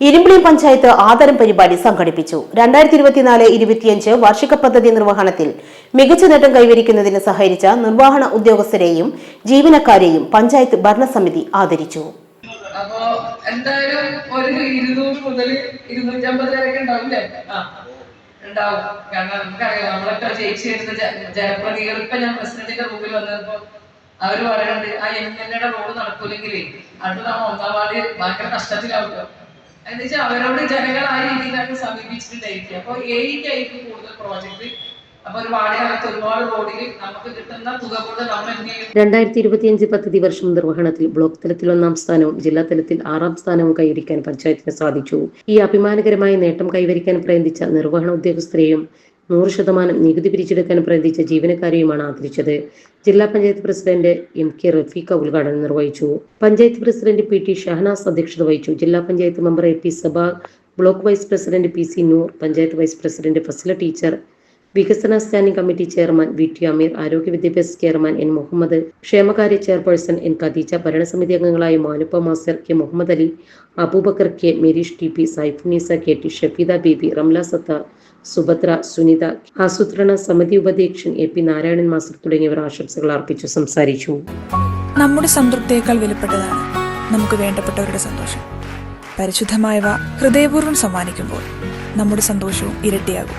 ഇരുമ്പിളി പഞ്ചായത്ത് ആദരം പരിപാടി സംഘടിപ്പിച്ചു. രണ്ടായിരത്തി ഇരുപത്തിനാല് ഇരുപത്തിയഞ്ച് വാർഷിക പദ്ധതി നിർവഹണത്തിൽ മികച്ച നേട്ടം കൈവരിക്കുന്നതിന് സഹകരിച്ച നിർവഹണ ഉദ്യോഗസ്ഥരെയും ജീവനക്കാരെയും പഞ്ചായത്ത് ഭരണസമിതി ആദരിച്ചു. അപ്പോ എന്തായാലും ഒരു ഇരുന്നൂറ് മുതൽ നമുക്കറിയാം അവർ ആ എം എൽ എയുടെ റോഡ് നടക്കൂലെങ്കിൽ അടുത്ത ഒന്നാം വാർഡ് ഭയങ്കര നഷ്ടത്തിലാവും എന്ന് വെച്ചാൽ അവരോട് ജനങ്ങൾ ആ രീതിയിലാണ് സമീപിച്ചിട്ടുണ്ടായിരിക്കും. അപ്പൊ എയ്ക്കായിരിക്കും കൂടുതൽ പ്രോജക്റ്റ് രണ്ടായിരത്തി ഇരുപത്തിയഞ്ച് പദ്ധതി വർഷം നിർവഹണത്തിൽ ബ്ലോക്ക് തലത്തിൽ ഒന്നാം സ്ഥാനവും ജില്ലാ തലത്തിൽ ആറാം സ്ഥാനവും കൈവരിക്കാൻ പഞ്ചായത്തിന് സാധിച്ചു. ഈ അഭിമാനകരമായ നേട്ടം കൈവരിക്കാൻ പ്രയത്നിച്ച നിർവഹണ ഉദ്യോഗസ്ഥരെയും നൂറ് ശതമാനം നികുതി പിരിച്ചെടുക്കാൻ പ്രയത്നിച്ച ജീവനക്കാരെയുമാണ് ആദരിച്ചത്. ജില്ലാ panchayat president M K Rafeeqa ഉദ്ഘാടനം നിർവഹിച്ചു. Panchayat president P T Shahanas അധ്യക്ഷത വഹിച്ചു. ജില്ലാ panchayat member A P Saba block vice president P C Noor panchayat vice president Fasala teacher വികസന standing committee chairman V T Ameer ആരോഗ്യ വിദ്യാഭ്യാസ chairman N Muhammad ക്ഷേമകാര്യ chairperson N Khadeeja ഭരണസമിതി അംഗങ്ങളായ Manuppa master K Muhammad Ali Abubakar K Mereesh T P Saifunnisa K T Shafeeda Beebi Ramla Sathar Subhadra Sunitha ആസൂത്രണ സമിതി ഉപാധ്യക്ഷൻ A P Narayanan master തുടങ്ങിയവർ ആശംസകൾ അർപ്പിച്ചു സംസാരിച്ചു. നമ്മുടെ സംതൃപ്തിയേക്കാൾ വിലപ്പെട്ടതാണ് നമുക്ക് വേണ്ടപ്പെട്ടവരുടെ സന്തോഷം. പരിശുദ്ധമായവ ഹൃദയപൂർവം സമ്മാനിക്കുമ്പോൾ നമ്മുടെ സന്തോഷവും ഇരട്ടിയാകും.